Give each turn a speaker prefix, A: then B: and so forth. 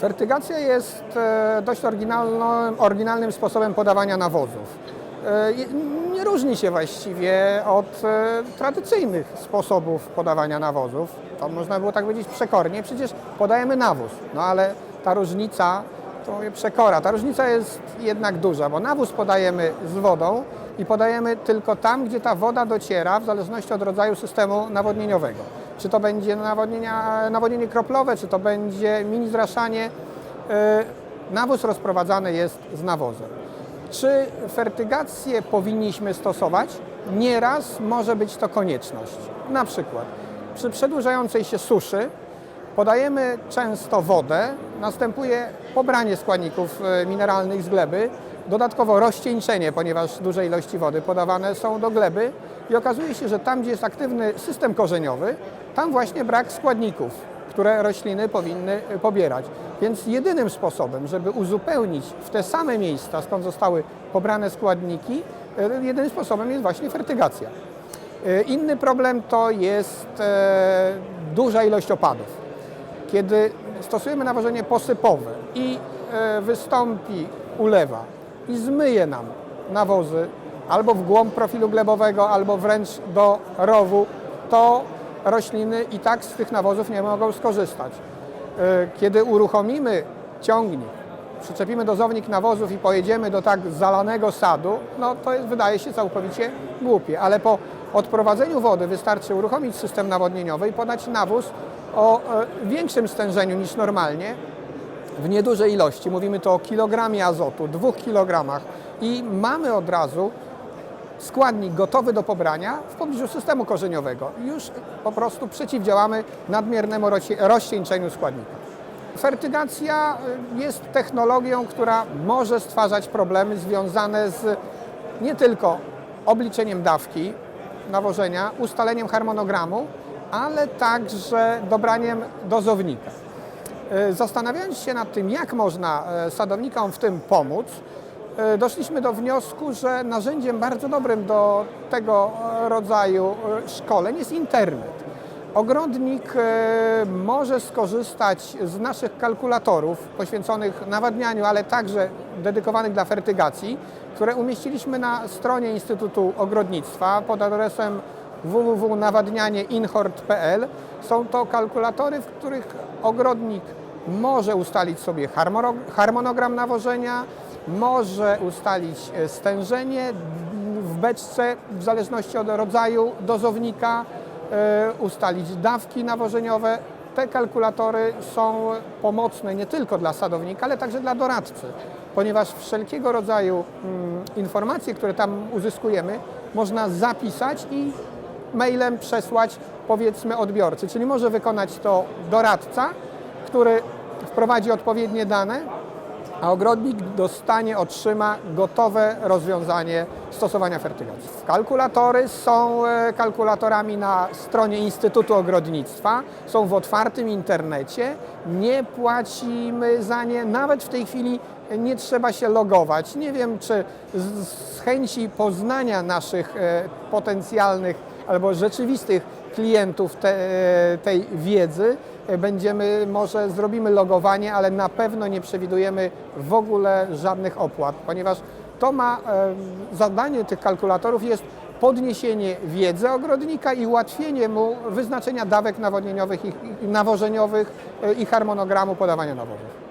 A: Fertygacja jest e, dość oryginalnym sposobem podawania nawozów. E, Nie różni się właściwie od e, tradycyjnych sposobów podawania nawozów. To można było tak powiedzieć przekornie, przecież podajemy nawóz, no ale ta różnica to mówię przekora. Ta różnica jest jednak duża, bo nawóz podajemy z wodą i podajemy tylko tam, gdzie ta woda dociera, w zależności od rodzaju systemu nawodnieniowego. Czy to będzie nawodnienia, nawodnienie kroplowe, czy to będzie mini zraszanie. e, Nawóz rozprowadzany jest z nawozem. Czy fertygację powinniśmy stosować? Nieraz może być to konieczność. Na przykład przy przedłużającej się suszy Podajemy często wodę, następuje pobranie składników e, mineralnych z gleby, dodatkowo rozcieńczenie, ponieważ duże ilości wody podawane są do gleby i okazuje się, że tam, gdzie jest aktywny system korzeniowy, tam właśnie brak składników, które rośliny powinny e, pobierać. Więc jedynym sposobem, żeby uzupełnić w te same miejsca, skąd zostały pobrane składniki, e, jedynym sposobem jest właśnie fertygacja. Inny problem to jest duża ilość opadów. Kiedy stosujemy nawożenie posypowe i e, wystąpi ulewa i zmyje nam nawozy albo w głąb profilu glebowego, albo wręcz do rowu, to rośliny i tak z tych nawozów nie mogą skorzystać. E, Kiedy uruchomimy ciągnik, przyczepimy dozownik nawozów i pojedziemy do tak zalanego sadu, no to jest, wydaje się całkowicie głupie, ale po odprowadzeniu wody wystarczy uruchomić system nawodnieniowy i podać nawóz o e, większym stężeniu niż normalnie, w niedużej ilości. Mówimy tu o kilogramie azotu, dwóch kilogramach i mamy od razu składnik gotowy do pobrania w pobliżu systemu korzeniowego. Już po prostu przeciwdziałamy nadmiernemu rozcieńczeniu składnika. Fertygacja y, jest technologią, która może stwarzać problemy związane z nie tylko obliczeniem dawki nawożenia, ustaleniem harmonogramu, ale także dobraniem dozownika. E, Zastanawiając się nad tym, jak można e, sadownikom w tym pomóc, e, doszliśmy do wniosku, że narzędziem bardzo dobrym do tego rodzaju szkoleń jest internet. Ogrodnik e, może skorzystać z naszych kalkulatorów poświęconych nawadnianiu, ale także dedykowanych dla fertygacji, które umieściliśmy na stronie Instytutu Ogrodnictwa pod adresem www.nawadnianieinhort.pl. Są to kalkulatory, w których ogrodnik może ustalić sobie harmono- harmonogram nawożenia, może ustalić e, stężenie w beczce w zależności od rodzaju dozownika, ustalić dawki nawożeniowe. Te kalkulatory są pomocne nie tylko dla sadownika, ale także dla doradcy, ponieważ wszelkiego rodzaju mm, informacje, które tam uzyskujemy, można zapisać i mailem przesłać powiedzmy odbiorcy, czyli może wykonać to doradca, który wprowadzi odpowiednie dane, a ogrodnik dostanie, otrzyma gotowe rozwiązanie stosowania fertygacji. Kalkulatory są e, kalkulatorami na stronie Instytutu Ogrodnictwa, są w otwartym internecie, nie płacimy za nie, nawet w tej chwili nie trzeba się logować. Nie wiem, czy z, chęci poznania naszych e, potencjalnych albo rzeczywistych klientów te, tej wiedzy e, będziemy, może zrobimy logowanie, ale na pewno nie przewidujemy w ogóle żadnych opłat, ponieważ to ma e, zadanie tych kalkulatorów jest podniesienie wiedzy ogrodnika i ułatwienie mu wyznaczenia dawek nawodnieniowych i, nawożeniowych e, i harmonogramu podawania nawozów.